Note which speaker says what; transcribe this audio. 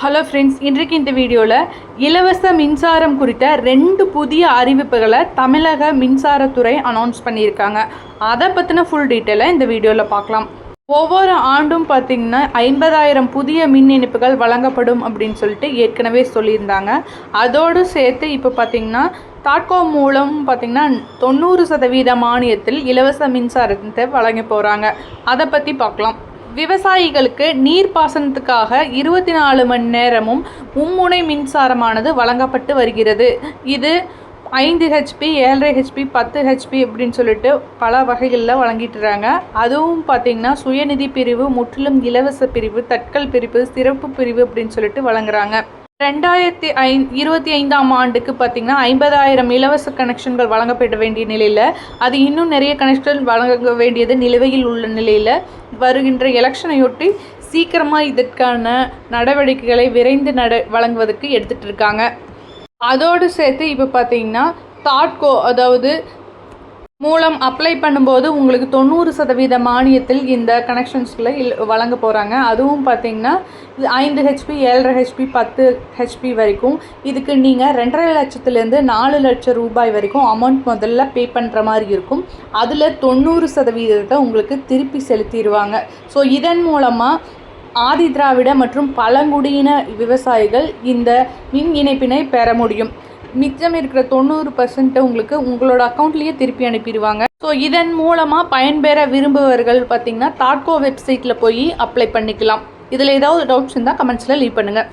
Speaker 1: Hello friends இன்றைக்கு இந்த வீடியோவில் இலவச மின்சாரம் குறித்த ரெண்டு புதிய அறிவிப்புகளை தமிழக மின்சாரத்துறை அனௌன்ஸ் பண்ணியிருக்காங்க. அதை பற்றின ஃபுல் டீட்டெயிலை இந்த வீடியோவில் பார்க்கலாம். ஒவ்வொரு ஆண்டும் பார்த்திங்கன்னா ஐம்பதாயிரம் புதிய மின் இணைப்புகள் வழங்கப்படும் அப்படின்னு சொல்லிட்டு ஏற்கனவே சொல்லியிருந்தாங்க. அதோடு சேர்த்து இப்போ பார்த்திங்கன்னா தாட்கோ மூலம் பார்த்திங்கன்னா தொண்ணூறு சதவீத மானியத்தில் இலவச மின்சாரத்தை வழங்க போகிறாங்க அதை பற்றி பார்க்கலாம். விவசாயிகளுக்கு நீர்ப்பாசனத்துக்காக இருபத்தி நாலு மணி நேரமும் மும்முனை மின்சாரமானது வழங்கப்பட்டு வருகிறது. இது ஐந்து ஹெச்பி ஏழரை ஹெச்பி பத்து ஹெச்பி அப்படின்னு சொல்லிட்டு பல வகைகளில் வழங்கிட்டுறாங்க. அதுவும் பார்த்திங்கன்னா சுயநிதி பிரிவு முற்றிலும் இலவச பிரிவு தட்கல் பிரிவு சிறப்பு பிரிவு அப்படின்னு சொல்லிட்டு வழங்குறாங்க. ரெண்டாயிரத்தி ஐ இருபத்தி ஐந்தாம் ஆண்டுக்கு பார்த்திங்கன்னா ஐம்பதாயிரம் இலவச கனெக்ஷன்கள் வழங்கப்பட வேண்டிய நிலையில் அது இன்னும் நிறைய கனெக்ஷன் வழங்க வேண்டியது நிலுவையில் உள்ள நிலையில் வருகின்ற எலெக்ஷனையொட்டி சீக்கிரமாக இதற்கான நடவடிக்கைகளை விரைந்து நட வழங்குவதற்கு எடுத்துகிட்டு இருக்காங்க. அதோடு சேர்த்து இப்போ பார்த்தீங்கன்னா தாட்கோ அதாவது மூலம் அப்ளை பண்ணும்போது உங்களுக்கு தொண்ணூறு சதவீத மானியத்தில் இந்த கனெக்ஷன்ஸில் வழங்க போகிறாங்க அதுவும் பார்த்தீங்கன்னா ஐந்து ஹெச்பி ஏழரை ஹெச்பி பத்து ஹெச்பி வரைக்கும். இதுக்கு நீங்கள் ரெண்டரை லட்சத்துலேருந்து நாலு லட்சம் ரூபாய் வரைக்கும் அமௌண்ட் முதல்ல பே பண்ணுற மாதிரி இருக்கும். அதில் தொண்ணூறு சதவீதத்தை உங்களுக்கு திருப்பி செலுத்திடுவாங்க. ஸோ இதன் மூலமாக ஆதி திராவிட மற்றும் பழங்குடியின விவசாயிகள் இந்த மின் இணைப்பினை பெற முடியும். மிச்சம் இருக்கிற தொண்ணூறு பர்சன்ட்டை உங்களுக்கு உங்களோட அக்கௌண்ட்லேயே திருப்பி அனுப்பிடுவாங்க. ஸோ இதன் மூலமாக பயன்பெற விரும்புபவர்கள் பார்த்தீங்கன்னா தாட்கோ வெப்சைட்டில் போய் அப்ளை பண்ணிக்கலாம். இதில் ஏதாவது டவுட்ஸ் இருந்தால் கமெண்ட்ஸில் லீவ் பண்ணுங்கள்